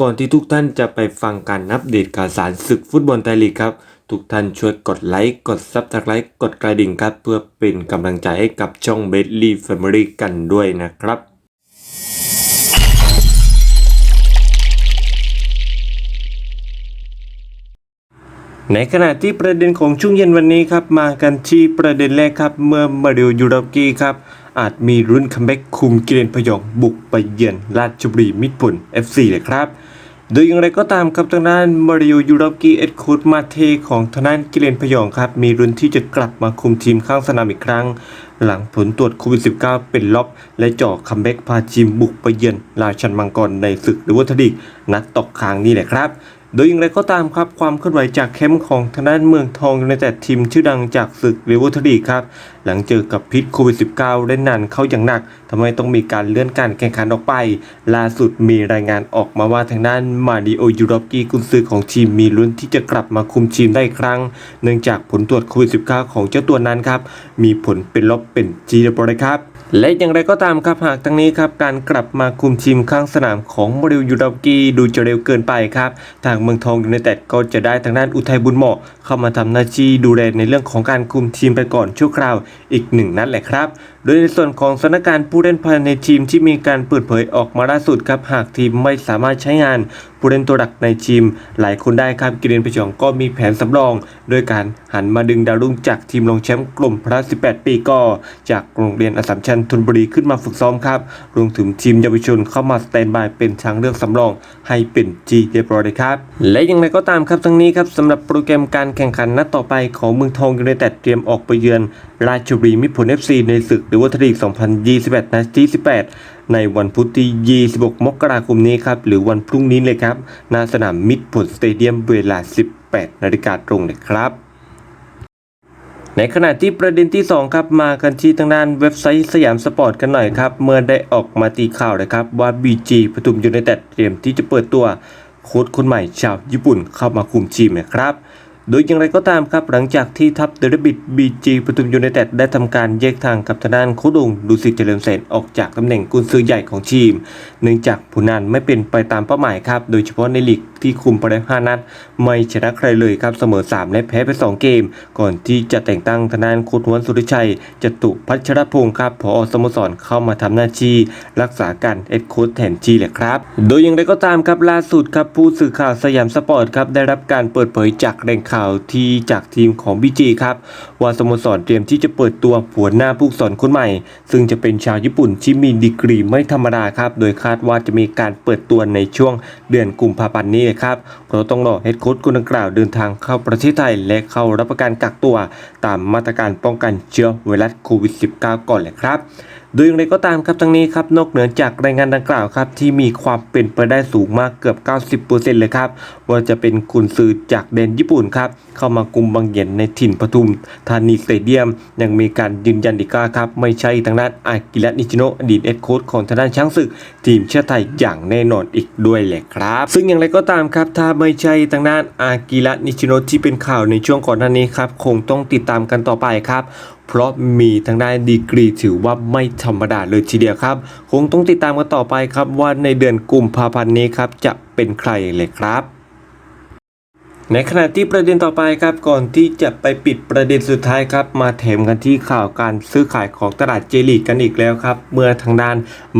ก่อนที่ทุกท่านจะไปฟังการอัปเดตข่าวสารศึกฟุตบอลไทยลีกครับ ทุกท่านช่วยกดไลค์กดซับสไครต์กดกระดิ่งครับ เพื่อเป็นกำลังใจให้กับช่องเบสลี่แฟมิลี่กันด้วยนะครับ ในขณะที่ประเด็นของช่วงเย็นวันนี้ครับ มากันที่ประเด็นแรกครับ เมื่อมาริโอยูโรฟกี้ครับอาจมีรุ่นคัมแบ็กคุมกิเลนพยองบุกไปเยือนราชบุรีมิตรผล FC เลยครับ โดยอย่างไรก็ตามครับทางด้านมาริโอยูโรฟกี้เอ็ดคูดมาเทของทางด้านกิเลนพยองครับ มีรุ่นที่จะกลับมาคุมทีมข้างสนามอีกครั้ง หลังผลตรวจโควิด -19 เป็นลบและเจ่อคัมแบ็กพาทีมบุกไปเยือนราชันมังกรในศึกหรือวัตดิกนัดตกค้างนี่แหละครับ โดยอย่างไรก็ตามครับความเคลื่อนไหวจากแคมป์ของทางด้านเมืองทองในแต่ทีมชื่อดังจากศึกหรือวัฒดีครับ หลังเจอกับพิษโควิด -19 ได้นานเข้าอย่างหนักทำให้ต้องมีการเลื่อนการแข่งขันออกไป ล่าสุดมีรายงานออกมาว่าทางด้านมาดิโอยูโรปกีกุนซือของทีมมีลุ้นที่จะกลับมาคุมทีมได้อีกครั้ง เนื่องจากผลตรวจโควิด -19 ของเจ้าตัวนั้นครับมีผลเป็นลบเป็นจีเรียบร้อยครับ และอย่างไรก็ตามครับหากทั้งนี้ครับการกลับมาคุมทีมข้างสนามของมริวยูโรปกีดูจะเร็วเกินไปครับทางเมืองทองยูไนเต็ดก็จะได้ทางด้านอุทัยบุญเหมาะ เข้ามาทำหน้าที่ดูแลในเรื่องของการคุมทีมไปก่อนชั่วคราวอีกหนึ่งนัดแหละครับ ดยในส่วนของสถานการณ์ผู้เล่นภายในทีมที่มีการเปิดเผยออกมาล่าสุดครับ หากทีมไม่สามารถใช้งานผู้เล่นตัวหลักในทีม หลายคนได้ครับกิเรนพชองก็มีแผนสำรอง โดยการหันมาดึงดาวรุ่งจากทีมรองแชมป์กลุ่มพระ 18 ปีก็จากโรงเรียนอสสัมชัญธนบุรีขึ้นมาฝึกซ้อมครับรวมถึงทีมเยาวชนเข้ามาสแตนบายเป็นทางเลือกสำรอง ให้เป็นจีเรียบร้อยเลยครับ และอย่างไรก็ตามครับทั้งนี้ครับสำหรับโปรแกรมการแข่งขันนัดต่อไปของเมืองทองยูไนเต็ดเตรียมออกไปเยือน ราชบุรีมิตรผล FC ในศึกหรือว่าทลีก 2021 นัดที่ 18 ในวันพุธที่ 26 มกราคมนี้ครับ หรือวันพรุ่งนี้เลยครับณสนามมิตรผลสเตเดียมเวลา 18 นาฬิกาตรงเลยครับในขณะที่ประเด็นที่ 2 ครับมากันที่ทางด้านเว็บไซต์สยามสปอร์ตกันหน่อยครับ เมื่อได้ออกมาตีข่าวนะครับว่า BG ปทุมยูไนเต็ดเตรียมที่จะเปิดตัวโค้ชคนใหม่ชาวญี่ปุ่นเข้ามาคุมทีมนะครับ โดยอย่างไรก็ตามครับหลังจากที่ทัพเดลบิดบีจีปทุมยูไนเต็ดได้ทำการแยกทางกับทางด้านโคดงดูสิตเจริญเสนออกจากตำแหน่งกุนซือใหญ่ของทีม เนื่องจากผลงานไม่เป็นไปตามเป้าหมายครับ โดยเฉพาะในลีกที่คุมไปได้5นัด ไม่ชนะใครเลยครับเสมอ 3 และแพ้ไป 2 เกม ก่อนที่จะแต่งตั้งทางด้านโค้ดวนสุริชัยจตุพัชรพงศ์ครับผอสโมสรเข้ามาทำหน้าที่รักษาการเอ็ดโค้ดแทนทีแหละครับ โดยอย่างไรก็ตามครับล่าสุดครับผู้สื่อข่าวสยามสปอร์ตครับได้รับการเปิดเผยจากแหล่งข่าวชาวที่จากทีมของบีจีครับ ว่าสโมสรเตรียมที่จะเปิดตัวหัวหน้าผู้สอนคนใหม่ ซึ่งจะเป็นชาวญี่ปุ่นที่มีดีกรีไม่ธรรมดาครับ โดยคาดว่าจะมีการเปิดตัวในช่วงเดือนกุมภาพันธ์นี้ครับเพราะต้องรอเฮดโค้ชคนดังกล่าวเดินทางเข้าประเทศไทย และเข้ารับประกันกักตัว ตามมาตรการป้องกันเชื้อไวรัสโควิด -19 ก่อนเลยครับ โดยอย่างไรก็ตามครับทั้งนี้ครับนอกเหนือจากรายงานดังกล่าวครับที่มีความเป็นไปได้สูงมากเกือบ 90%เลยครับว่าจะเป็นกุนซือจากแดนญี่ปุ่นครับเข้ามากุมบางเหย็นในถิ่นปทุมธานีสเตเดียม ยังมีการยืนยันอีกว่าครับไม่ใช่ทางด้านอากิระนิชิโนอดีตเอ็ดโค้ชของทางด้านช้างศึก ทีมชาติไทยอย่างแน่นอนอีกด้วยแหละครับ ซึ่งอย่างไรก็ตามครับถ้าไม่ใช่ทางด้านอากิระนิชิโนที่เป็นข่าวในช่วงก่อนหน้านี้ครับคงต้องติดตามกันต่อไปครับ เพราะมีทางด้านดีกรีถือว่าไม่ธรรมดาเลยทีเดียวครับ คงต้องติดตามกันต่อไปครับว่าในเดือนกุมภาพันธ์นี้ครับจะเป็นใครเลยครับ ในขณะที่ประเด็นต่อไปครับก่อนที่จะไปปิดประเด็นสุดท้ายครับ มาแถมกันที่ข่าวการซื้อขายของตลาดเจลีกกันอีกแล้วครับ เมื่อทางด้าน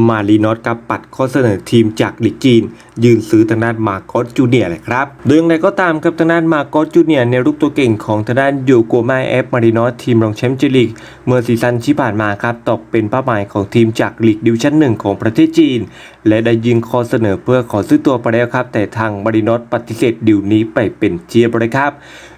มารีนอสกับปัดข้อเสนอทีมจากลีกจีน ยืนซื้อทางด้านมาโกสจูเนียร์เลยครับโดยอย่างไรก็ตามครับทางด้านมาโกสจูเนียร์ในรูปตัวเก่งของทางด้านยูโกมาเอฟมารีนอสทีมรองแชมป์เจลีกเมื่อซีซั่นที่ผ่านมาครับตกเป็นเป้าหมายของทีมจากลีกดิวชั่นหนึ่งของประเทศจีน และได้ยิงข้อเสนอเพื่อขอซื้อตัวไปแล้วครับ แต่ทางมารินอสปฏิเสธดิวนี้ไปเป็นเชียบเลยครับ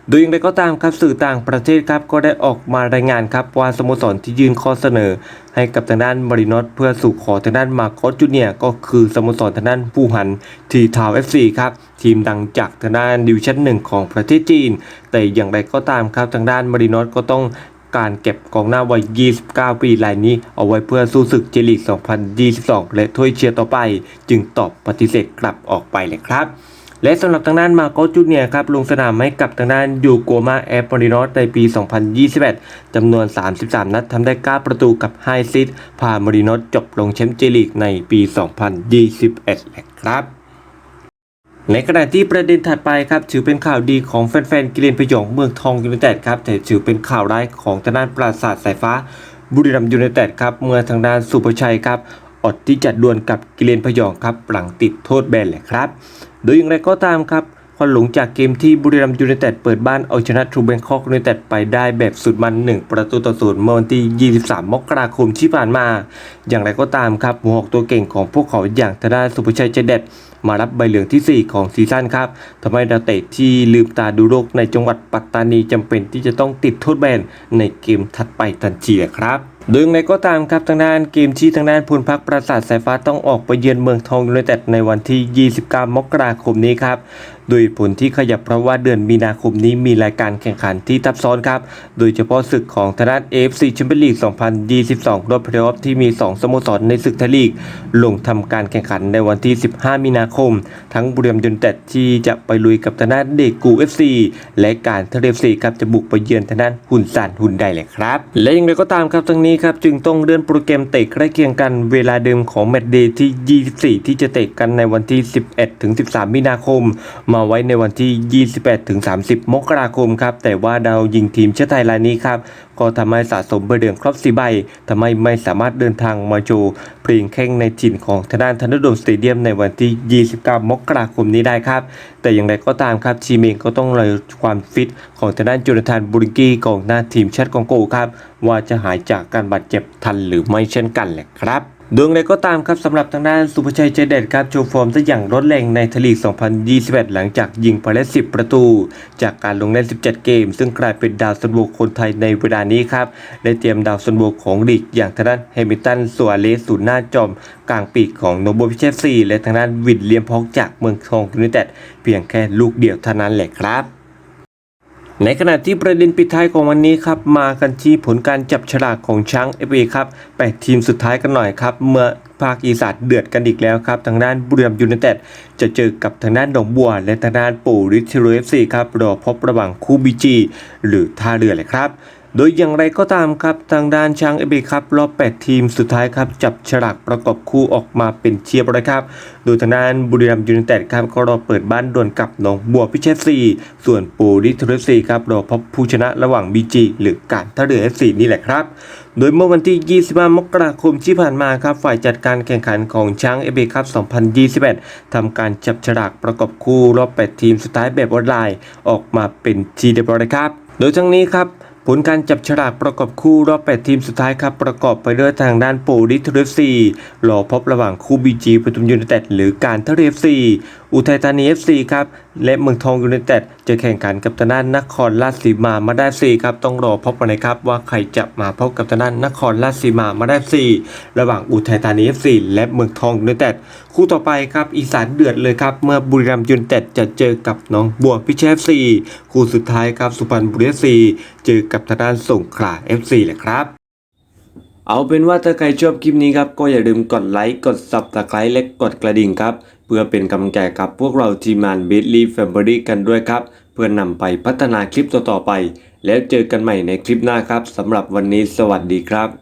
โดยอย่างไรก็ตามครับสื่อต่างประเทศครับก็ได้ออกมารายงานครับว่าสโมสรที่ยื่นข้อเสนอ ให้กับทางด้านมารินอสเพื่อสู่ขอทางด้านมาโกอสจูเนียก็คือสโมสรทางด้านผู้หันทีทาวเอฟซีครับทีมดังจากทางด้านดิวชั่นหนึ่งของประเทศจีน แต่อย่างไรก็ตามครับทางด้านมารินอสก็ต้องการเก็บกองหน้าวัย 29 ปีรายนี้ เอาไว้เพื่อสู้ศึกเจลีก 2022 และถ้วยเชียร์ต่อไป จึงตอบปฏิเสธกลับออกไปเลยครับ และสำหรับทางด้านมาโกจูเนียครับลงสนามให้กับทางด้านยูโกมาแอปมารินอสในปี 2021จำนวน 33 นัดทำได้ 9 ประตูกับไฮซิตพามารินอสจบลงแชมป์เจลีกในปี 2021แหละครับในขณะที่ประเด็นถัดไปครับถือเป็นข่าวดีของแฟนๆกิเลนพยองเมืองทองยูไนเต็ดครับแต่ถือเป็นข่าวร้ายของทางด้านปราสาทสายฟ้าบุรีรัมย์ยูไนเต็ดครับเมื่อทางด้านสุภชัยครับ อดที่จะดวลกับกิเลนพยองครับหลังติดโทษแบนแหละครับ โดยอย่างไรก็ตามครับควันหลงจากเกมที่บุรีรัมย์ยูไนเต็ดเปิดบ้านเอาชนะทรูเบงคอกยูไนเต็ดไปได้แบบสุดมัน 1 ประตูต่อศูนย์เมื่อวันที่ 23 มกราคมที่ผ่านมา อย่างไรก็ตามครับหัวหอกตัวเก่งของพวกเขาอย่างทางด้าสุภชัยเจเด็ดมารับใบเหลืองทีสี่ 4 ของซีซั่นครับทำให้ดาเตะที่ลืมตาดูโลกในจังหวัดปัตตานีจำเป็นที่จะต้องติดโทษแบนในเกมถัดไปทันทียครับ ดยอย่างในก็ตามครับทางด้านเกมที่ทางด้านพลพักปราสาทสายฟ้าต้องออกไปเยือนเมืองทองยูไนเต็ดในวันที่ 29 มกราคมนี้ครับ โดยผลที่ขยับเพราะว่าเดือนมีนาคมนี้มีรายการแข่งขันที่ทับซ้อนครับ โดยเฉพาะศึกของทางด้าน AFC Champions League 2022 รอบเพลย์ออฟที่มี 2 สโมสรในศึกไทยลีก ลงทำการแข่งขันในวันที่ 15 มีนาคม ทั้งบุรีรัมย์ยูไนเต็ดที่จะไปลุยกับทางด้านเดกู FC และการเทเลฟซีครับจะบุกไปเยือนทางด้านหุ่นซานหุ่นใดเลยครับ และอย่างไรก็ตามครับทั้งนี้ครับจึงต้องเลื่อนโปรแกรมเตะใกล้เคียงกันเวลาเดิมของแมตช์เดย์ที่ 24 ที่จะเตะกันในวันที่ 11 ถึง 13 มีนาคมมาไว้ในวันที่ 28-30 มกราคมครับ แต่ว่าดาวยิงทีมชาติไทยรายนี้ครับ ก็ทำให้สะสมใบเหลืองครบสีใบทำให้ไม่สามารถเดินทางมาโชว์เพลงแข่งในถิ่นของทางด้านทันดมสเตเดียมในวันที่ 29 มกราคมนี้ได้ครับ แต่อย่างไรก็ตามครับทีมเองก็ต้องรอความฟิตของทางด้านโจนาธานบูริกี้กองหน้าทีมชาติกองโกครับ ว่าจะหายจากการบาดเจ็บทันหรือไม่เช่นกันแหละครับ ดวงใดก็ตามครับสำหรับทางด้านสุภชัยใจเด็ดครับโชว์ฟอร์มได้อย่างร้อนแรงในทลีก 2021 หลังจากยิงไปแล้ว10 ประตู จากการลงเล่น 17 เกม ซึ่งกลายเป็นดาวซันโบคนไทยในเวลานี้ครับ ได้เตรียมดาวซันโบของลีกอย่างทางด้านเฮมิลตันสัวเลสศูนย์หน้าจอม กลางปีกของโนโบพิเชฟซีและทางด้านวิดเลียมพอกจากเมืองทองยูไนเต็ดเพียงแค่ลูกเดียวเท่านั้นแหละครับ ในขณะที่ประเด็นปิดท้ายของวันนี้ครับมากันที่ผลการจับฉลากของช้างเอฟเอครับแปดทีมสุดท้ายกันหน่อยครับ เมื่อภาคอีสานเดือดกันอีกแล้วครับ ทางด้านบุรีรัมย์ยูไนเต็ดจะเจอกับทางด้านหนองบัว และทางด้านปู่ริชโรเอฟซีครับรอพบระหว่างคู่บีจีหรือท่าเรือเลยครับ โดยอย่างไรก็ตามครับทางด้านช้างเอเบครับรอบ 8 ทีมสุดท้ายครับจับฉลากประกอบคู่ออกมาเป็นเชียบเลยครับ โดยทางด้านบุรีรัมย์ยูไนเต็ดครับก็รอเปิดบ้านดวลกับหนองบัวพิเชษซีส่วนปูริทรฟซีครับรอพบผู้ชนะระหว่างบีจีหรือการท่าเรือเอฟซีนี่แหละครับ โดยเมื่อวันที่ 25 มกราคมที่ผ่านมาครับฝ่ายจัดการแข่งขันของช้างเอเบครับ 2021ทำการจับฉลากประกอบคู่รอบ 8 ทีมสุดท้ายแบบออนไลน์ ออกมาเป็นทีเดียบร้อยครับ โดยทั้งนี้ครับ ผลการจับฉลากประกอบคู่รอบ 8 ทีมสุดท้ายครับ ประกอบไปด้วยทางด้านโปรดิทเรฟซีรอพบระหว่างคู่บีจีปทุมยูเนเต็ดหรือการเทเลฟซี อุทัยธานีเอฟซีครับ และเมืองทองยูไนเต็ดจะแข่งขันกับทางด้านนครราชสีมามาได้ซีครับ ต้องรอพบกันนะครับว่าใครจะมาพบกับทางด้านนครราชสีมามาได้ซีระหว่างอุทัยธานีเอฟซีและเมืองทองยูไนเต็ดคู่ต่อไปครับอีสานเดือดเลยครับ เมื่อบุรีรัมย์ยูไนเต็ดจะเจอกับน้องบัวพิเชษซีคู่สุดท้ายครับสุพรรณบุรีเอฟซีเจอกับทางด้านสงขลา FC แหละครับ เอาเป็นว่าถ้าใครชอบคลิปนี้ครับ ก็อย่าลืมกดไลค์ กด Subscribe และกดกระดิ่งครับ เพื่อเป็นกำลังใจกับพวกเราทีมงาน b i t l y Family กันด้วยครับ เพื่อนำไปพัฒนาคลิปต่อๆไป แล้วเจอกันใหม่ในคลิปหน้าครับสำหรับวันนี้สวัสดีครับ